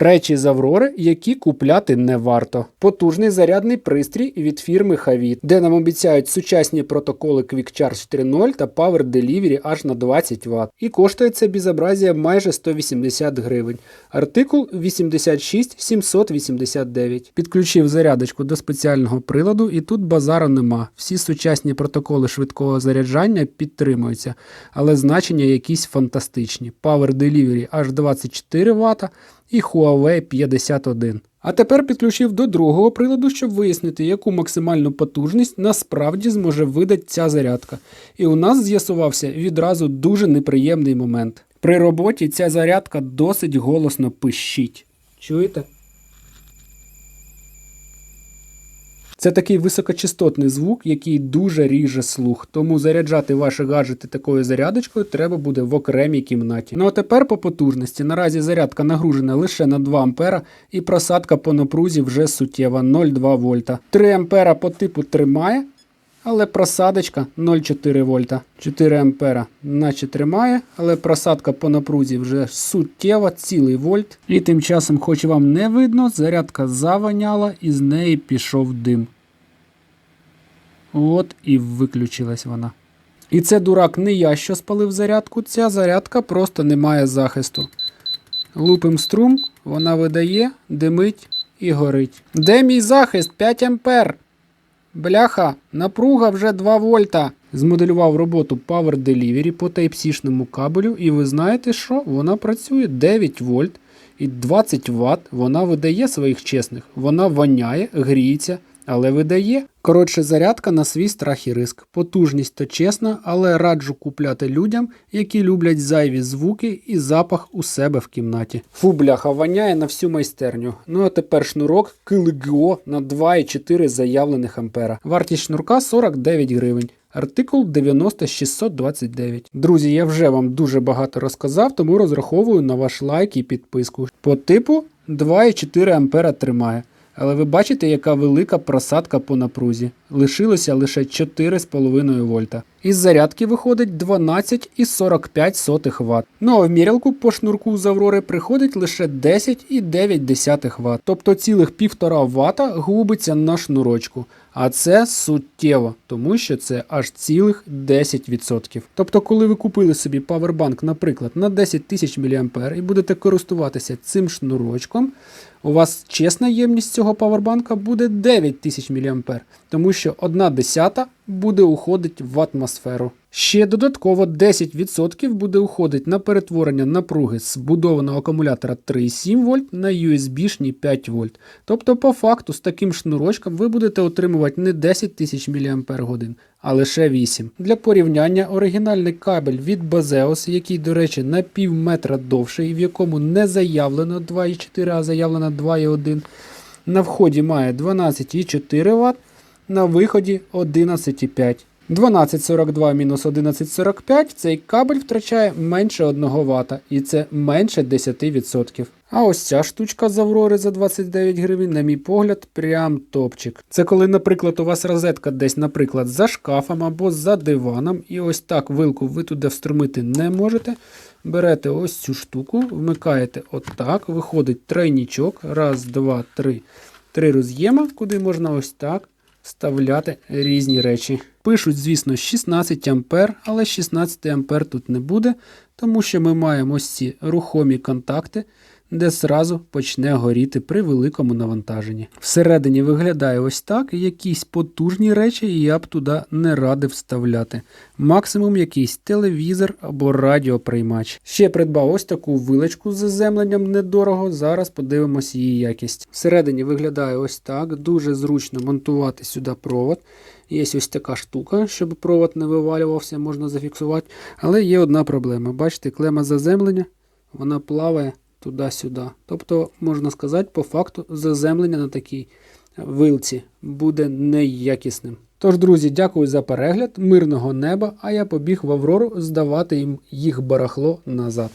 Речі з Аврори, які купляти не варто. Потужний зарядний пристрій від фірми Havit, де нам обіцяють сучасні протоколи Quick Charge 3.0 та Power Delivery аж на 20 Вт. І коштує це безобразія майже 180 гривень. Артикул 86 789. Підключив зарядочку до спеціального приладу, і тут базару нема. Всі сучасні протоколи швидкого заряджання підтримуються, але значення якісь фантастичні. Power Delivery аж 24 Вт і Huawei 51. А тепер підключив до другого приладу, щоб вияснити, яку максимальну потужність насправді зможе видати ця зарядка. І у нас з'ясувався відразу дуже неприємний момент. При роботі ця зарядка досить голосно пищить. Чуєте? Це такий високочастотний звук, який дуже ріже слух, тому заряджати ваші гаджети такою зарядочкою треба буде в окремій кімнаті. Ну а тепер по потужності. Наразі зарядка нагружена лише на 2 А і просадка по напрузі вже суттєва 0,2 вольта. 3 А по типу тримає, але просадочка 0,4 вольта. 4 ампера наче тримає, але просадка по напрузі вже суттєва, цілий вольт. І тим часом, хоч вам не видно, зарядка заваняла і з неї пішов дим. От і виключилась вона. І це дурак не я, що спалив зарядку, ця зарядка просто не має захисту. Лупим струм, вона видає, димить і горить. Де мій захист? 5 ампер. Бляха, напруга вже 2 вольта. Змоделював роботу Power Delivery по Type-C-шному кабелю, і ви знаєте що? Вона працює 9 вольт і 20 Вт. Вона видає своїх чесних. Вона воняє, гріється, але видає. Коротше, зарядка на свій страх і риск. Потужність то чесна, але раджу купляти людям, які люблять зайві звуки і запах у себе в кімнаті. Фу, бляха, воняє на всю майстерню. Ну а тепер шнурок KLGO на 2,4 заявлених ампера. Вартість шнурка 49 гривень. Артикул 90629. Друзі, я вже вам дуже багато розказав, тому розраховую на ваш лайк і підписку. По типу 2,4 ампера тримає. Але ви бачите, яка велика просадка по напрузі. Лишилося лише 4,5 вольта. Із зарядки виходить 12,45 Вт. Ну а в мірялку по шнурку з Аврори приходить лише 10,9 Вт. Тобто цілих 1,5 Вт губиться на шнурочку. А це суттєво, тому що це аж цілих 10%. Тобто, коли ви купили собі павербанк, наприклад, на 10 тисяч мА і будете користуватися цим шнурочком, у вас чесна ємність цього павербанка буде 9 тисяч мА, тому що 1 десята буде уходити в атмосферу. Ще додатково 10% буде уходити на перетворення напруги з збудованого акумулятора 3,7 вольт на USB-шні 5 вольт. Тобто, по факту, з таким шнурочком ви будете отримувати не 10 тисяч мАч, а лише 8. Для порівняння оригінальний кабель від Bazeos, який, до речі, на пів метра довший, в якому не заявлено 2,4, а заявлено 2,1, на вході має 12,4 Вт, на виході 11,5. 1242 мінус 1145 цей кабель втрачає менше 1 Вт, і це менше 10%. А ось ця штучка з Аврори за 29 гривень, на мій погляд, прям топчик. Це коли, наприклад, у вас розетка десь, наприклад, за шкафом або за диваном, і ось так вилку ви туди встромити не можете. Берете ось цю штуку, вмикаєте отак, виходить тройнічок. Раз, два, три. Три роз'єма, куди можна ось так вставляти різні речі. Пишуть, звісно, 16 А, але 16 А тут не буде, тому що ми маємо ось ці рухомі контакти, де зразу почне горіти при великому навантаженні. Всередині виглядає ось так, якісь потужні речі я б туди не радив вставляти. Максимум якийсь телевізор або радіоприймач. Ще придбав ось таку вилочку з заземленням недорого. Зараз подивимось її якість. Всередині виглядає ось так. Дуже зручно монтувати сюди провод. Є ось така штука, щоб провод не вивалювався, можна зафіксувати. Але є одна проблема. Бачите, клема заземлення, вона плаває туди-сюди. Тобто, можна сказати, по факту заземлення на такій вилці буде неякісним. Тож, друзі, дякую за перегляд, мирного неба, а я побіг в Аврору здавати їм їх барахло назад.